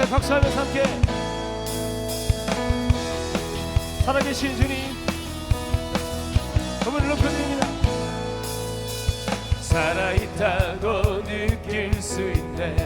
주세요. 박수하면서 함께 살아계신 주님 그분을 높여드립니다. 살아있다고 느낄 수 있네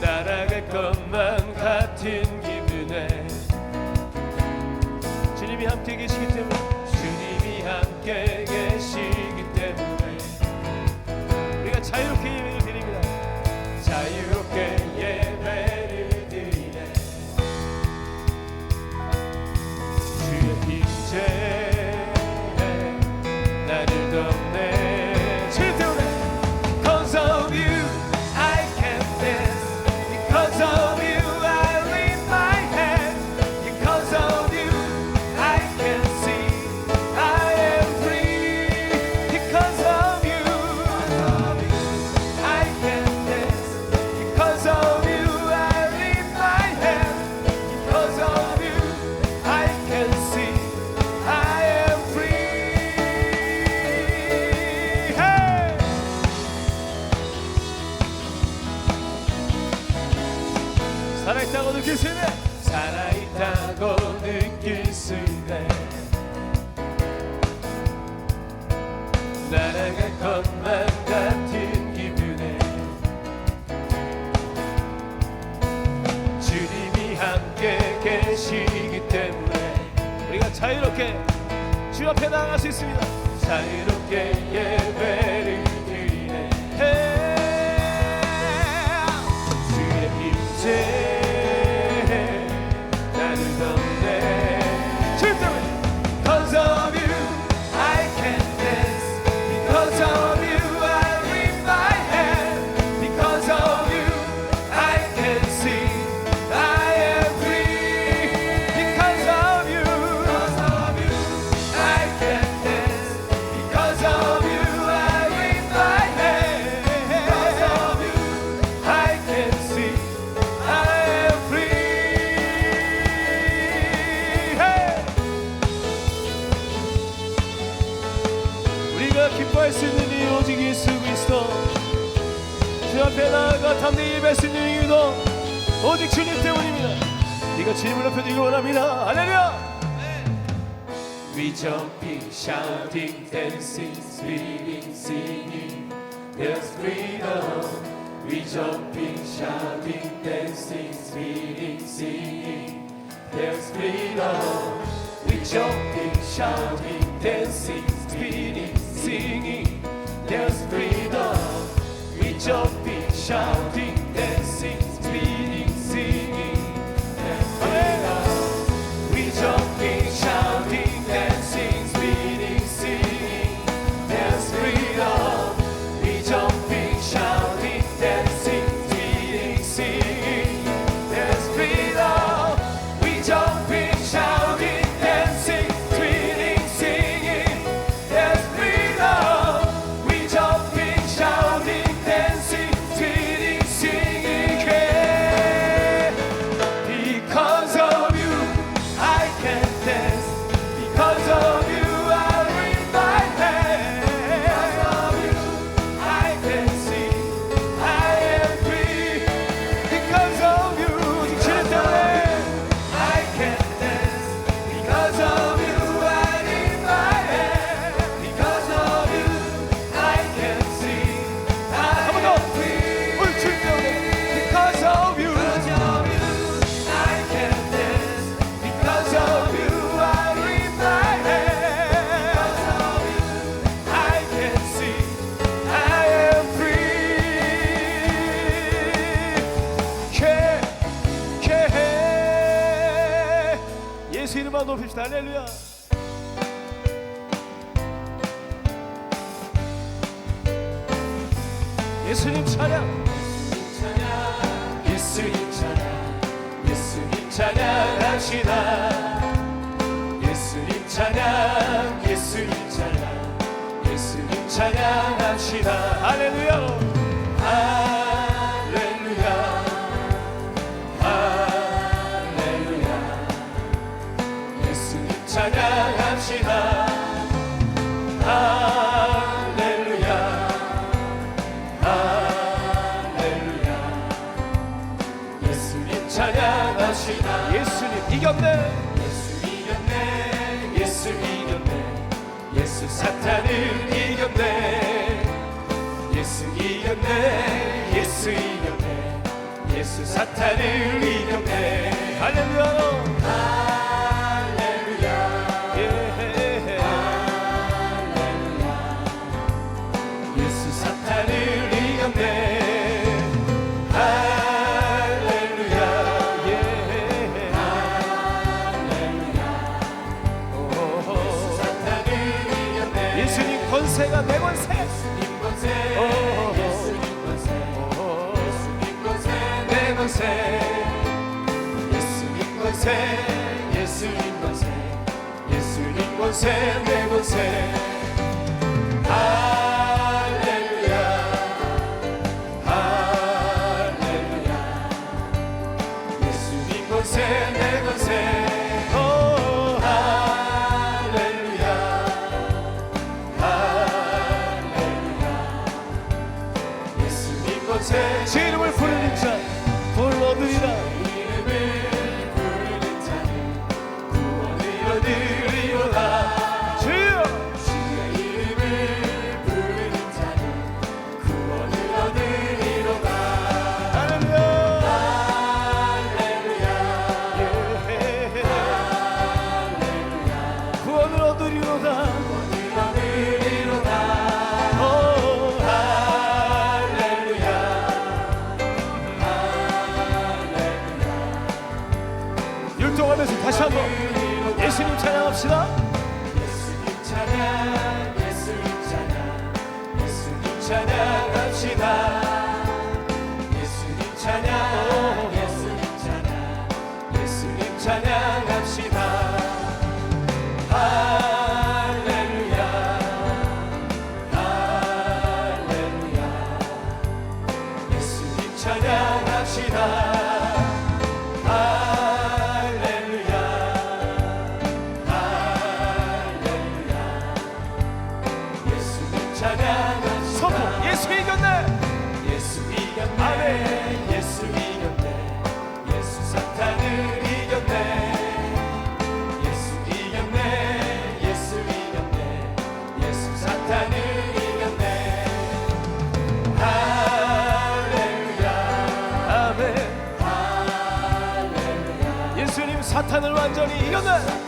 날아갈 것만 같은 기분에 주님이 함께 계시 앞에 나갈 수 있습니다 자유롭게 예. 앞에 나아가 담대히 예배할 는 이유도 오직 주님 때문입니다 네가 주님을 높여드리기 원합니다 할렐루야 We jumping, shouting, dancing, spinning, singing There's freedom We jumping, shouting, dancing, spinning, singing There's freedom We jumping, shouting, dancing, spinning, singing There's freedom Jumping, shouting, dancing. 할렐루야. 예수님 찬양. 예수님 찬양. 예수님 찬양합시다. 예수님 찬양. 예수님 찬양. 예수님 찬양합시다. 할렐루야. 찬양하시나 예수님 이겼네. 예수 이겼네. 예수 이겼네. 예수 사탄을 이겼네. 예수 이겼네. 예수 이겼네. 예수 사탄을 이겼네. 권세가 내 권세. 예수님 권세 예수님 권세 내 권세. 예수님 권세 예수님 권세 예수님 권세 내 권세. 아. 찬양합시다. 이겨내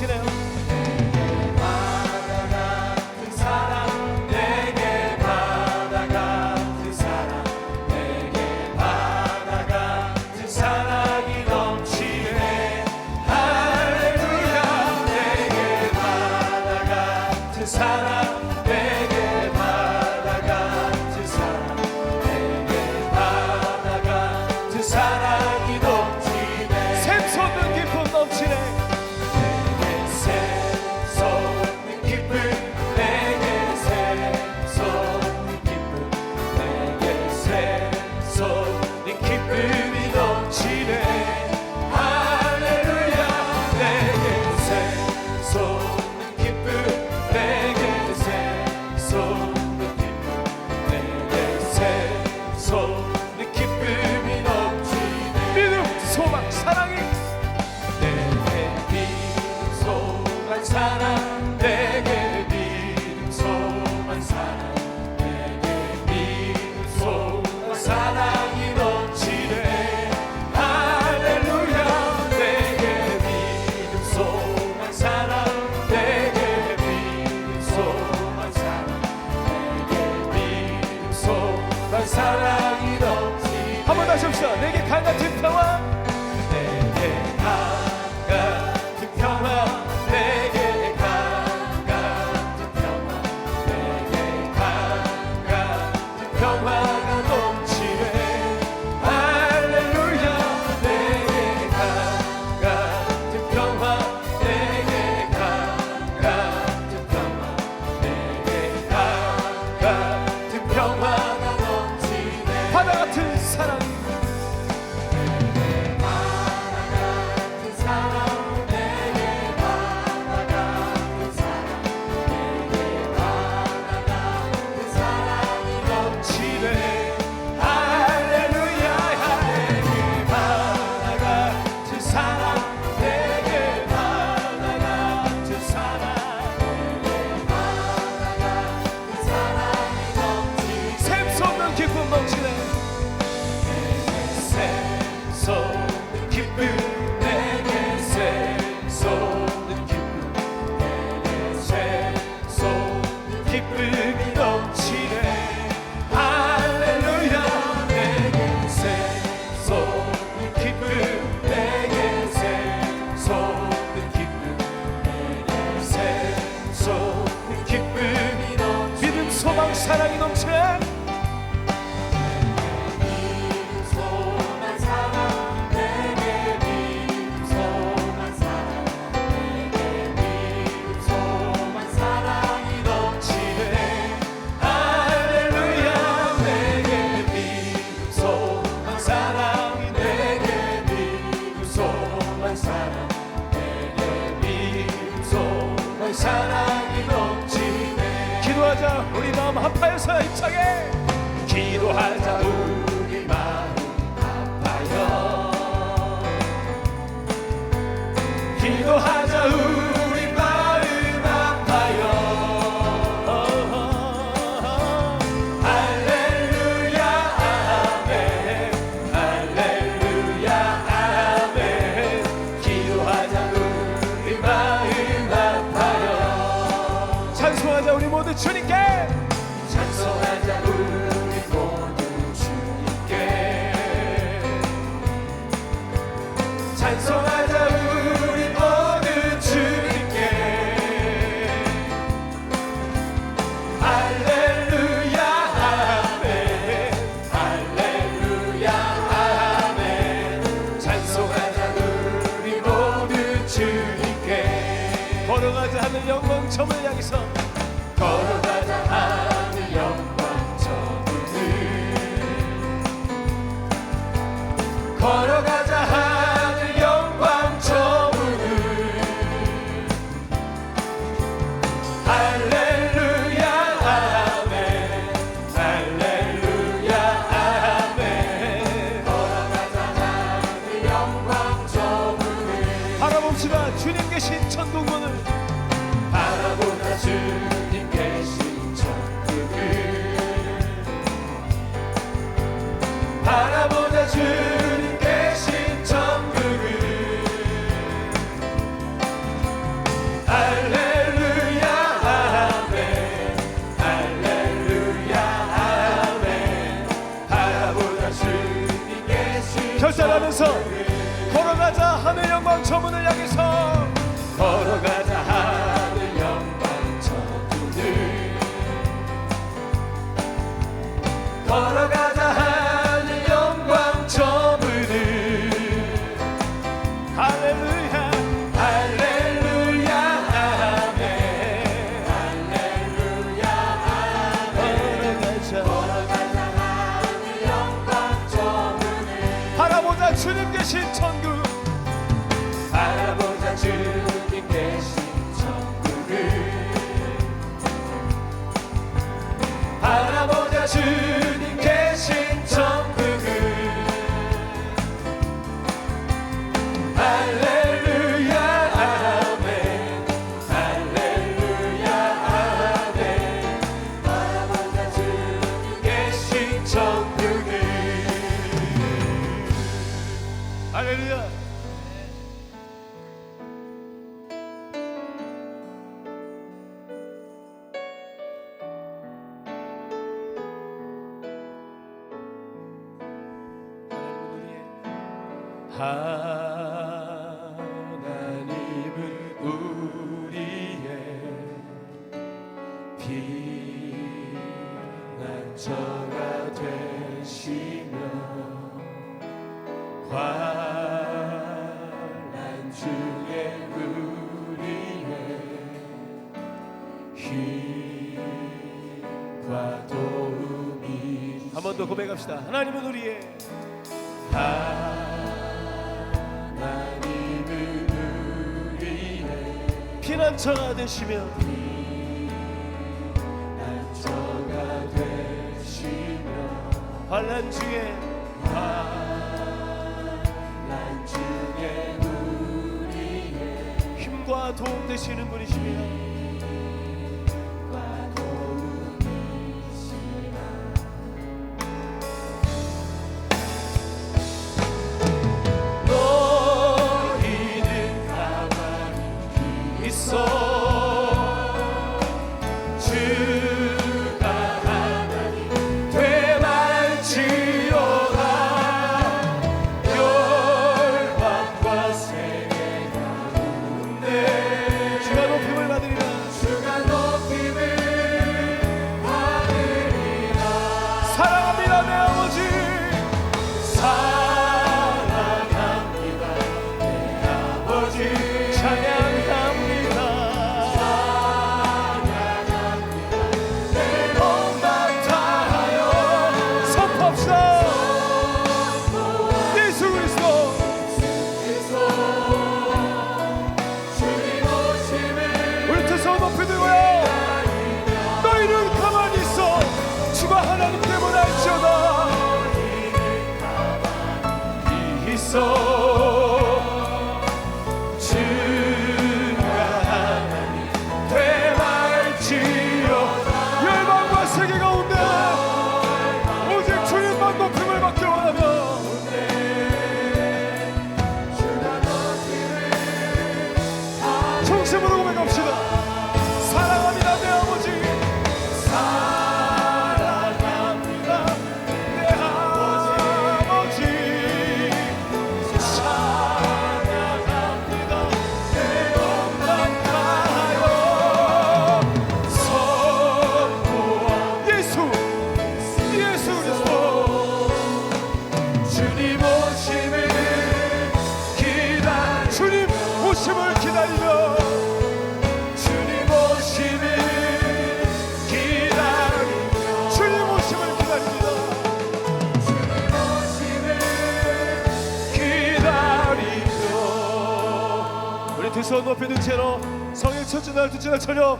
you Senhor. 점을 향해서 걸어 하나님은 우리의 피난처가 되시며 환난 중에 우리의 힘과 도움이 한번 더 고백합시다. 하나님은 우리의 하 피난처가 되시며 난처가 되시며 환란 중에 난 중에 우리의 힘과 도움 되시는 분이시며 가 두 손 높이 든 채로 성령 첫째 날 둘째 날 저녁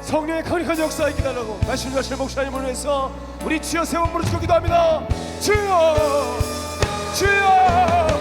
성령의 강력한 역사에 기다리고 말씀 하실 목사님을 위해서 우리 주여 세번 부르시고 기도 합니다. 주여! 주여